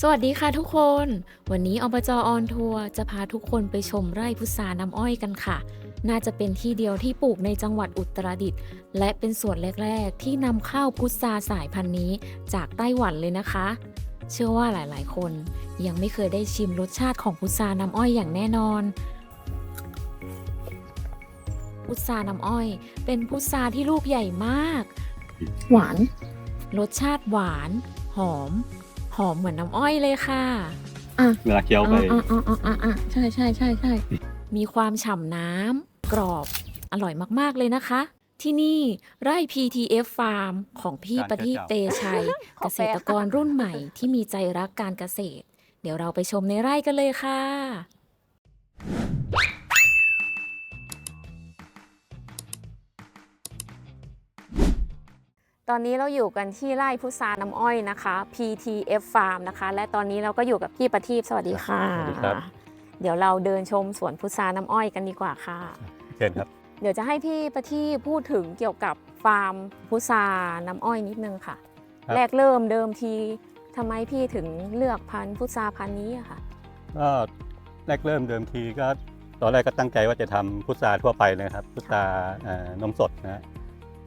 สวัสดีค่ะทุกคน วันนี้อบจออนทัวร์จะพาทุกคนไปชมไร่พุทราน้ำอ้อยกันค่ะ น่าจะเป็นที่เดียวที่ปลูกในจังหวัดอุตรดิตถ์และเป็นส่วนแรก ๆ ที่นำเข้าพุทราสายพันธุ์นี้จากไต้หวันเลยนะคะ เชื่อว่าหลายๆ คนยังไม่เคยได้ชิมรสชาติของพุทราน้ำอ้อยอย่างแน่นอนพุทราน้ำอ้อย เป็นพุทราที่ลูกใหญ่มาก หวาน รสชาติหวาน หอม หอมเหมือนน้ำอ้อยเลยค่ะเวลาเคี้ยวไปอ่าอ่าอ่าอ่าอ่าใช่ใช่ใช่ใช่มีความฉ่ำน้ำกรอบอร่อยมากๆเลยนะคะ ที่นี่ไร่ PTF Farm ของพี่ประทีปเตชัย เกษตรกรรุ่นใหม่ที่มีใจรักการเกษตร เดี๋ยวเราไปชมในไร่กันเลยค่ะ ตอนนี้เราอยู่กันที่ไร่พุทราน้ำอ้อยนะคะ PTF Farm นะคะ และตอนนี้เราก็อยู่กับพี่ประทีปสวัสดีค่ะ สวัสดีครับ เดี๋ยวเราเดินชมสวนพุทราน้ำอ้อยกันดีกว่าค่ะ เชิญครับ เดี๋ยวจะให้พี่ประทีปพูดถึงเกี่ยวกับฟาร์มพุทราน้ำอ้อยนิดนึงค่ะ ครับ แรกเริ่มเดิมทีทำไมพี่ถึงเลือกพันธุ์พุทราพันธุ์นี้อะค่ะ ก็แรกเริ่มเดิมทีก็ตอนแรกก็ตั้งใจว่าจะทำพุทราทั่วไปนะครับ พุทราเอ่อนมสดนะฮะ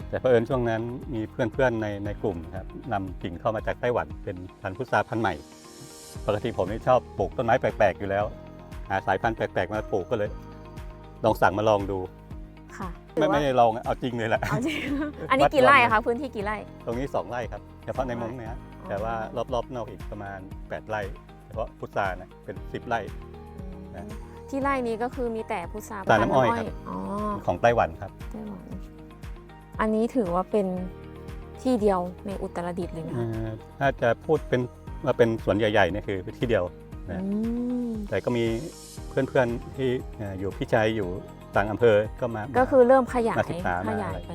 แต่เผอิญช่วงนั้นมีเพื่อนๆในในกลุ่มนะครับนำกิ่งเข้ามาจากไต้หวันเป็นพันธุ์พุทราพันธุ์ใหม่ ปกติผมนี่ชอบปลูกต้นไม้แปลกๆอยู่แล้ว หาสายพันธุ์แปลกๆมาปลูกก็เลย ลองสั่งมาลองดู ค่ะไม่ไม่ได้ลองเอาจริงเลยแหละเอาจริง อันนี้กี่ไร่อะคะพื้นที่กี่ไร่ ตรงนี้ 2 ไร่ครับเฉพาะในมุ้งเนะฮะแต่ว่ารอบๆนอกอีกประมาณ 8 ไร่เฉพาะพุทรานะเป็น 10 ไร่นะที่ไร่นี้ก็คือมีแต่พุทราพุทราน้ำอ้อยครับอ๋อของไต้หวันครับไต้หวัน อันนี้ถือว่าเป็นที่เดียวในอุตรดิตถ์เลยนะเอ่อถ้าจะพูดเป็นว่าเป็นสวนใหญ่ๆเนี่ยคือที่เดียวนะอืมแต่ก็มีเพื่อนๆที่เอ่ออยู่พี่ชัยอยู่ต่างอำเภอก็มา ก็คือเริ่มขยายมาศึกษาขมายายอะไรไป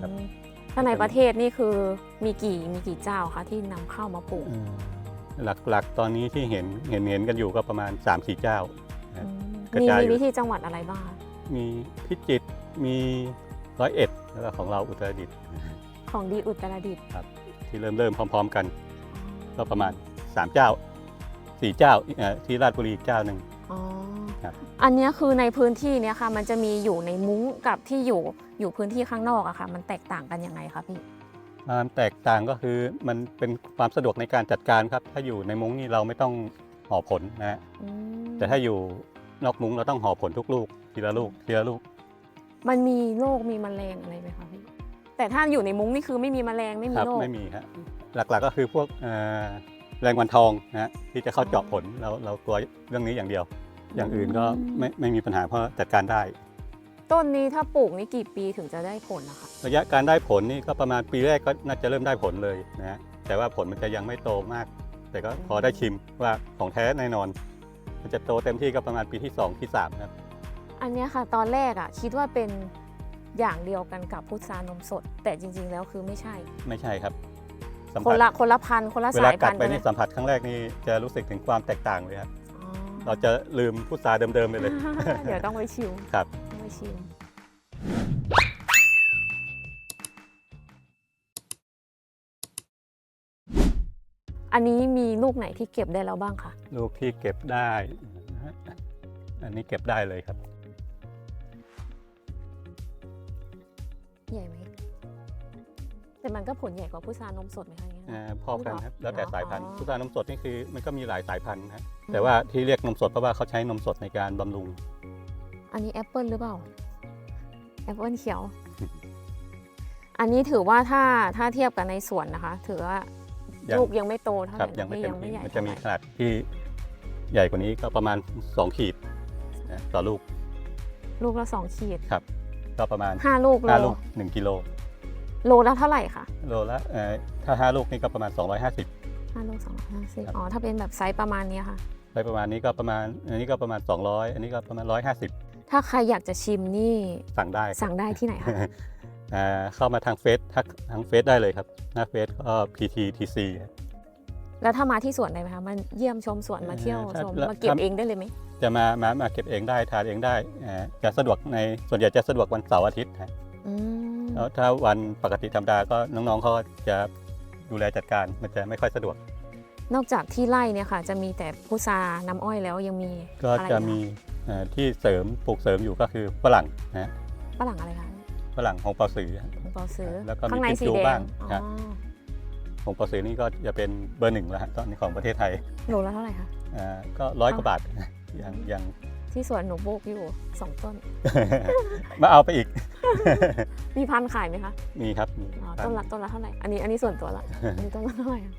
ครับอืมถ้าในประเทศนี่คือมีกี่มีกี่เจ้าคะที่นำเข้ามาปลูกเอ่อหลักๆ ตอนนี้ที่เห็นเห็นเห็นกันอยู่ก็ประมาณ3-4เจ้าครับอืมกระมีจายมีอยู่วิธีจังหวัดอะไรบ้างคะมีพิจิตรมี ร้อยเอ็ดแล้วก็ของเราอุตรดิตถ์ของดีอุตรดิตถ์ที่เริ่มเริ่มพร้อม ๆ กัน ก็ประมาณ3เจ้า4เจ้าเอ่อที่ราชบุรีอีกเจ้าหนึ่ง อ๋อครับ อันเนี้ยคือในพื้นที่เนี้ยค่ะ มันจะมีอยู่ในมุ้งกับที่อยู่อยู่พื้นที่ข้างนอกอะค่ะ มันแตกต่างกันยังไงคะพี่ ความแตกต่างก็คือมันเป็นความสะดวกในการจัดการครับ ถ้าอยู่ในมุ้งนี่เราไม่ต้องห่อผลนะฮะ อืมแต่ถ้าอยู่นอกมุ้งเราต้องห่อผลทุกลูกทีละลูกทีละลูก มันมีโรคมีแมลงอะไรไหมคะพี่แต่ถ้าอยู่ในมุ้งนี่คือไม่มีแมลงไม่มีครับโรคไม่มีครับหลักๆก็คือพวกเอ่อแรงวันทองนะฮะที่จะเข้าเจาะผลเราเรากลัวเรื่องนี้อย่างเดียว อย่างอื่นก็ไม่ไม่มีปัญหาเพราะจัดการได้ ต้นนี้ถ้าปลูกนี่กี่ปีถึงจะได้ผลนะคะระยะการได้ผลนี่ก็ประมาณปีแรกก็น่าจะเริ่มได้ผลเลยนะฮะแต่ว่าผลมันจะยังไม่โตมาก แต่ก็พอได้ชิมว่าของแท้แน่นอน มันจะโตเต็มที่ก็ประมาณปีที่ 2 ที่3ครับ อันเนี้ยค่ะตอนแรกอะคิดว่าเป็นอย่างเดียวกันกับพุทรานมสด แต่จริง ๆ แล้วคือไม่ใช่ ไม่ใช่ครับสัมคผันสละคนละพันธุ์คนละเวสาลายกัพัดนธุ์ไปกันเลนี่ยสัมผัสครั้งแรกนี่จะรู้สึกถึงความแตกต่างเลยครับอ๋อเราจะลืมพุทราเดิมๆไปเลย เดี๋ยวต้องไปชิมครับ ต้องไปชิม อันนี้มีลูกไหนที่เก็บได้แล้วบ้างคะ ลูกที่เก็บได้อันนี้เก็บได้เลยครับ แต่มันก็ผลใหญ่กว่าพุทรานมสดไหมคะอย่างเงี้ยเอ่อพอกันครับแล้วแต่สายพันธุ์อ๋อ พุทรานมสดนี่คือมันก็มีหลายสายพันธุ์นะแต่ว่าที่เรียกนมสดเพราะว่าเขาใช้นมสดในการบำรุง อันนี้แอปเปิลหรือเปล่าแอปเปิลเขียว อันนี้ถือว่าถ้าถ้าเทียบกับในสวนนะคะ ถือว่ายัง ลูกยังไม่โตเท่าไหครัร่บยังไม่เต็มยังไม่ที่ใหญ่มันจะเท่าไหมีร่ขนาดที่ใหญ่กว่านี้ก็ประมาณ 2 ขีดนะต่อลูกลูกละสองขีดครับ ก็ประมาณห้าลูกโล5ลูก1กิโล โลละเท่าไหร่คะโลละเอ่อถ้า5ลูกนี่ก็ประมาณ 250 ห้าลูกสองร้อยห้าสิบครับ อ๋อ ถ้าเป็นแบบไซส์ประมาณเนี้ยค่ะ ไปประมาณนี้ก็ประมาณอันนี้ก็ประมาณ 200 อันนี้ก็ประมาณ 150 ถ้าใครอยากจะชิมนี่สั่งได้ครับ สั่งได้ที่ไหนคะ เอ่อเข้ามาทางเฟซทักทางเฟซได้เลยครับ หน้าเฟซก็ PTTC ครับ แล้วถ้ามาที่สวนได้ไหมคะมันเยี่ยมชมสวนมาเที่ยวเอ่อชมถ้า มาเก็บถ้าเองได้เลยไหมจะมามามาเก็บเองได้ทานเองได้เอ่อจะสะดวกในส่วนใหญ่จะสะดวกวันเสาร์อาทิตย์ฮะอืม แล้วถ้าวันปกติธรรมดาก็น้องๆเขาจะดูแลจัดการมันจะไม่ค่อยสะดวก นอกจากที่ไร่เนี่ยค่ะ จะมีแต่พุทราน้ำอ้อยแล้วยังมีก็อะไรจะอีมีเอ่อที่เสริมปลูกเสริมอยู่ก็คือฝรั่งนะฮะฝรั่งอะไรคะฝรั่งของเปาสือ ของเปาซื้อแล้วก็มีข้างในพิสีจูแดบ้างงอ๋ครับอของเปาสือนี่ก็จะเป็นเบอร์หนึ่งแล้วฮะตอนนี้ของประเทศไทยโลละเท่าไหร่คะ อ่าก็ร้อยกว่าบาทยังยัง ที่สวนหนูปลูกอยู่สองต้น มาเอาไปอีก มีพันธุ์ขายไหมคะมีครับมีอ๋อครับต้นละต้นละเท่าไหร่อันนี้อันนี้ส่วนตัวละอันนี้ต้นละเท่าไหร่อะ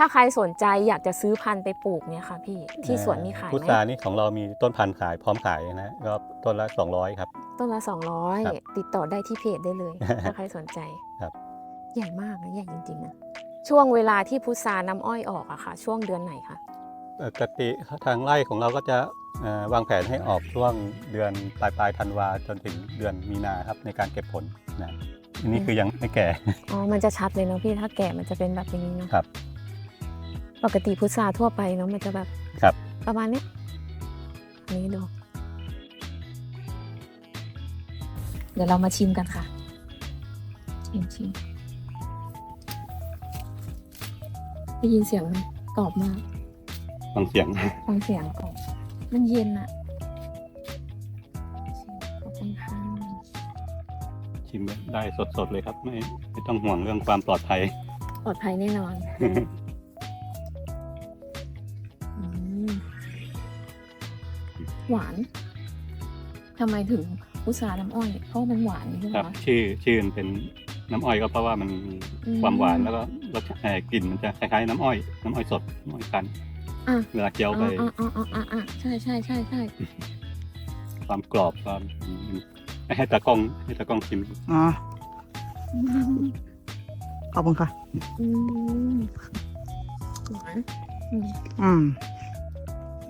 ถ้าใครสนใจอยากจะซื้อพันธุ์ไปปลูกเนี่ยค่ะ พี่ที่สวนมีขายพุทไหมรานี่ของเรามีต้นพันธุ์ขายพร้อมขายนะก็ต้นละ 200 ครับ ต้นละ ครับ200 ติดต่อได้ที่เพจได้เลย ถ้าใครสนใจ ครับ ใหญ่มากนะใหญ่จริงๆนะช่วงเวลาที่พุทราน้ำอ้อยออกอะค่ะ ช่วงเดือนไหนคะปกติทางไร่ของเราก็จะเอ่อวางแผนให้ออกช่วงเดือนปลายปลายๆธันวาจนถึงเดือนมีนาครับในการเก็บผลนะอันนี้คือยังไม่แก่อ๋อมันจะชัดเลยเนาะพี่ถ้าแก่มันจะเป็นแบบอย่างนี้เนาะครับ ปกติพุทราทั่วไปเนาะมันจะแบบครับ ประมาณเนี้ยอันนี้ดูเดี๋ยวเรามาชิมกันค่ะชิมชิม ได้ยินเสียงไหมกรอบมาก ฟังเสียง ฟังเสียงกรอบมันเย็นอะขอบคุณค่ะชิมได้สดๆเลยครับ ไม่ไม่ต้องห่วงเรื่องความปลอดภัย ปลอดภัยแน่นอนอืมหวานทำไมถึงพุทราน้ำอ้อย เพราะมันหวานใช่ไหมครับ คะ ชื่อชื่อมันเป็น น้ำอ้อยก็เพราะว่ามันมีอืมความหวานแล้วก็รสชาติเอ่อกลิ่นมันจะคล้ายๆน้ำอ้อยน้ำอ้อยสดน้ำอ้อยคั้นอะ เวลาเคี้ยวไปอ่าอ่าอ่าอ่าอ่าใช่ใช่ใช่ใช่ความกรอบความให้ตากล้องให้ตากล้องชิมอ๋อขอบคุณค่ะ อืมหวานอืมอืม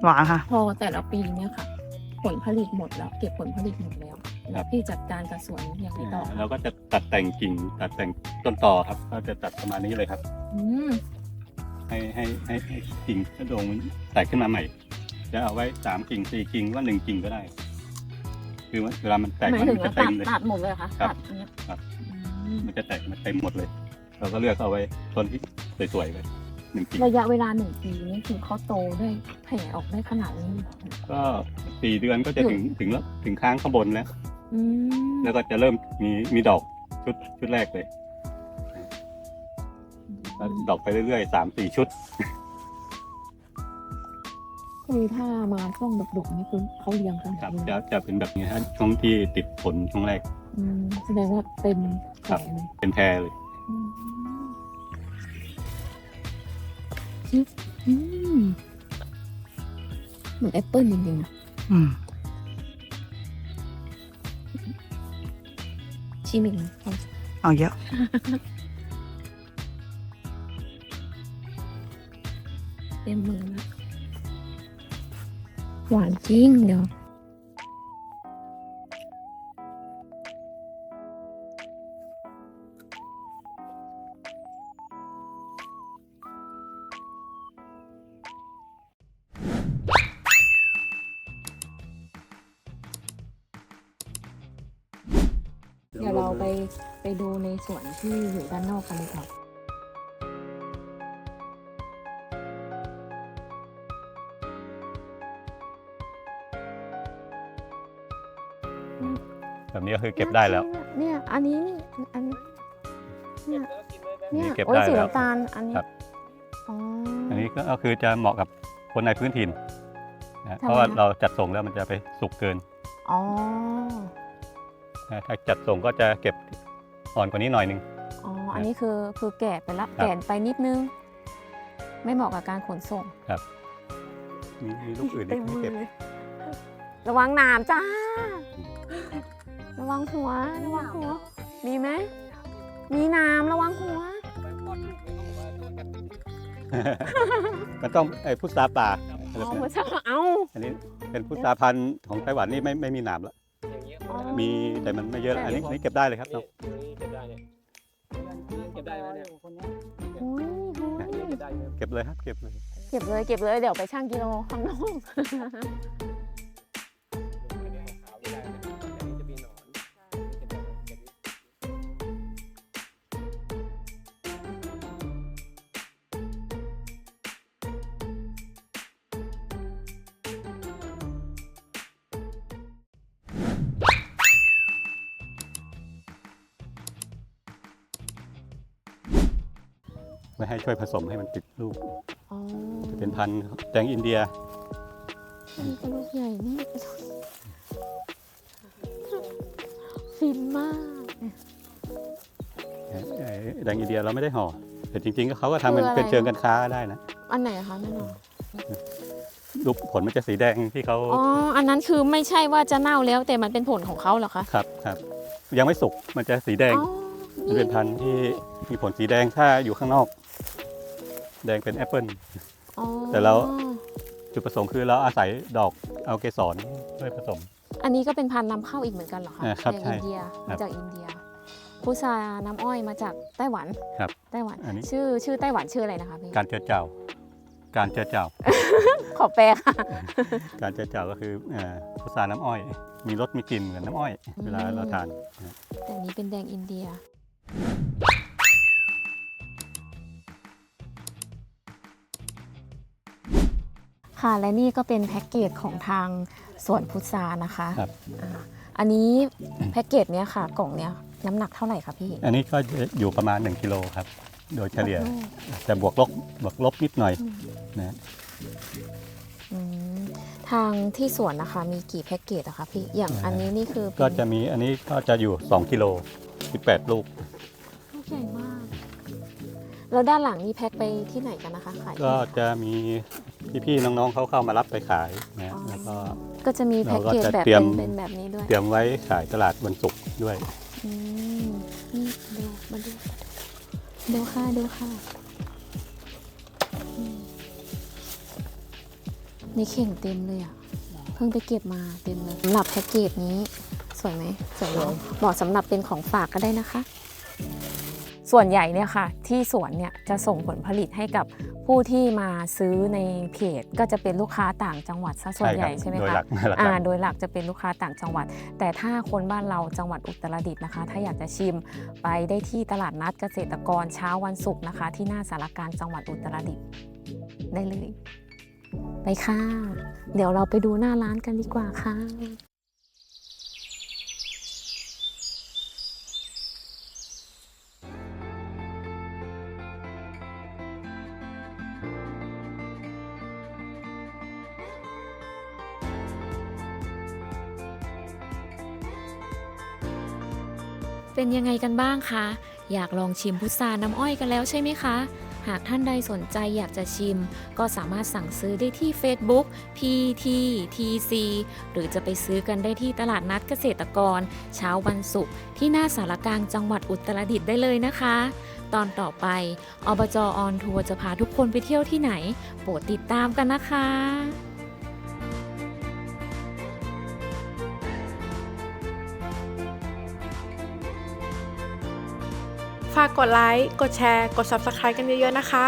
หวานค่ะ พอแต่ละปีเนี่ยค่ะ ผลผลิตหมดแล้ว เก็บผลผลิตหมดแล้ว แล้วพี่จัดการกับสวนอย่างไรต่อเราคะก็จะตัดแต่งกิ่งตัดแต่งต้นต่อครับ ก็จะตัดประมาณนี้เลยครับ อืมให้ให้ให้ให้กิ่งกระโดงมันแตกขึ้นมาใหม่ จะเอาไว้สามกิ่งสี่กิ่งว่าหนึ่งกิ่งก็ได้ คือเวลามันแตกหมายมันถึงจะว่าเต็ตัดมเลย ตัดหมดเลยเหรอคะครับ ตัดอันเนี้ยครับอืมมันจะแตกมันเต็มหมดเลย เราก็เลือกเอาไว้ต้นที่สวยๆไปหนึ่งกิ่งระยะเวลาหนึ่งปีนี่คือเขาโตได้แผ่ออกได้ขนาดนี้เหรอก็สี่เดือนก็จะถึงถึงแล้วถึงค้างข้างบนแล้ว อืมแล้วก็จะเริ่มมีมีดอกชุดชุดแรกเลยแล้วดอกไปเรื่อยๆสามสี่ชุด คือถ้ามาช่วงดกๆนี่คือเขาเลี้ยงขนาครัดบนี้จะจะเป็นแบบนี้ฮะช่วงที่ติดผลช่วงแรก อืมแสดงว่าเต็มครับแผงเลยเป็นแพรเลย อืมอืมเหมือนแอปเปิ้ลจริงๆนะอืม ชิมอีกไหมเอาเอาเยอะเต็มมือแล้วหวานจริงเดี๋ยว เดี๋ยวเราไปไปดูในสวนที่อยู่ด้านนอกกันเลยค่ะแบบนี้ก็คือเก็บได้แล้ว เนี่ย อันนี้นี่อันเนี่ยเนี่ยเก็บโอ้ยได้สีแล้วน้ำตาลอันนี้ครับ อ๋ออันนี้ก็คือจะเหมาะกับคนในพื้นถิ่นนะทำไมเพราะว่าคะ เราจัดส่งแล้วมันจะไปสุกเกิน อ๋อ นะถ้าจัดส่งก็จะเก็บอ่อนกว่านี้หน่อยหนึง อ๋อ อันนี้คือคือแก่ไปละครับแก่ไปนิดนึง ไม่เหมาะกับการขนส่งมีมีลูกอื่นอีเต็กมให้มือเก็บเลยระวังหนามจ้า ระวังหัว ระวังหัว มีไหม มีหนามระวังหัว มันต้องไอ้พุทราป่าอ๋อไม่ใช่เอ้าอันนี้เป็นพุทราพันธุ์ของไต้หวันนี่ไม่ไม่มีหนามแล้วอ๋อ มีแต่มันไม่เยอะอันนี้นี่เก็บได้เลยครับเนาะเก็บได้เลยเก็บได้เลยหุนี้เก็บเลยครับเก็บเลยเก็บเลยเก็บเลยเดี๋ยวไปช่างกิโลข้างนอก ขาวไม่ได้นะอันนี้จะมีหนอนไม่ให้ช่วยผสมให้มันติดลูกอ๋อจะเป็นพันธุ์แตงอินเดีย นี่ก็ลูกใหญ่นี่ฟินมากเอ่อแดงอินเดียเราไม่ได้ห่อแต่จริงๆก็เขาก็ทำเป็นเป็นเชิงกันค้าได้นะอันไหนอะคะแม่หนอลูกผลมันจะสีแดงที่เขาอ๋อ อันนั้นคือไม่ใช่ว่าจะเน่าแล้วแต่มันเป็นผลของเขาเหรอคะครับครับ ยังไม่สุกมันจะสีแดง อ๋อมันเป็นพันธุ์ที่มีผลสีแดงถ้าอยู่ข้างนอก แดงเป็นแอปเปิล อ๋อแต่เรา จุดประสงค์คือเราอาศัยดอกเอาเกสรช่วยผสม อันนี้ก็เป็นพันธุ์นำเข้าอีกเหมือนกันเหรอคะอ่าครับแดงใช่อินเดียครัมาบจากอินเดียพุทราน้ำอ้อยมาจากไต้หวันครับไต้หวันอันนี้ ชื่อชื่อไต้หวันชื่ออะไรนะคะพี่การเจอเจ้า การเจอเจ้า ขอแปลค่ะ การเจอเจ้าก็คือเอ่อพุทราน้ำอ้อย มีรสมีกลิ่นเหมือนน้ำอ้อย เวลาเราทาน แต่อันนี้เป็นแดงอินเดีย ค่ะและนี่ก็เป็นแพ็กเกจของทางสวนพุทรานะคะครับ อ่าอันนี้แพ็กเกจเนี้ยค่ะ กล่องเนี้ยน้ำหนักเท่าไหร่คะพี่อันนี้ก็จะอยู่ประมาณ 1กิโลครับ โดยเฉลี่ยโอ้โหแต่บวกลบบวกลบนิดหน่อยนะอืมทางที่สวนนะคะมีกี่แพ็กเกจอะคะพี่อย่างอันนี้นี่คือเป็นก็จะมีอันนี้ก็จะอยู่ 2กิโล18 ลูก ลูกใหญ่มาก แล้วด้านหลังนี่แพ็คไปที่ไหนกันนะคะขายที่ก็ไหนจะมีพี่ๆน้องๆเขาเข้ามารับไปขายนะอ๋อแล้วก็ก็จะมีแพ็กเกจเราก็จะแบบเตรียเป็มนเป็นแบบนี้ด้วย เตรียมไว้ขายตลาดวันศุกร์ด้วยอืมนี่ดูมาดูดูค่ะดูค่ะอืมในเข่งเต็มเลยอะเพิ่งไปเก็บมาเต็มเลยสำหรับแพ็กเกจนี้สวยไหมสวยเนอะเหมาะสำหรับเป็นของฝากก็ได้นะคะ ส่วนใหญ่เนี่ยค่ะที่สวนเนี่ยจะส่งผลผลิตให้กับผู้ที่มาซื้อในเพจก็จะเป็นลูกค้าต่างจังหวัดซะส่วนใหญ่ใช่ไหมคะหลักหลักอ่าโดยหลักจะเป็นลูกค้าต่างจังหวัด แต่ถ้าคนบ้านเราจังหวัดอุตรดิตถ์นะคะ ถ้าอยากจะชิมไปได้ที่ตลาดนัดเกษตรกรเช้าวันศุกร์นะคะ ที่หน้าสารการจังหวัดอุตรดิตถ์ได้เลยไปค่ะ เดี๋ยวเราไปดูหน้าร้านกันดีกว่าค่ะ เป็นยังไงกันบ้างคะ อยากลองชิมพุทราน้ำอ้อยกันแล้วใช่ไหมคะ หากท่านใดสนใจอยากจะชิม ก็สามารถสั่งซื้อได้ที่ Facebook PTTC หรือจะไปซื้อกันได้ที่ตลาดนัดเกษตรกร เช้าวันศุกร์ที่หน้าสารกลางจังหวัดอุตรดิตถ์ได้เลยนะคะ ตอนต่อไปอบจออนทัวร์จะพาทุกคนไปเที่ยวที่ไหน โปรดติดตามกันนะคะ ฝากกดไลค์ กดแชร์ กด Subscribe กันเยอะๆนะคะ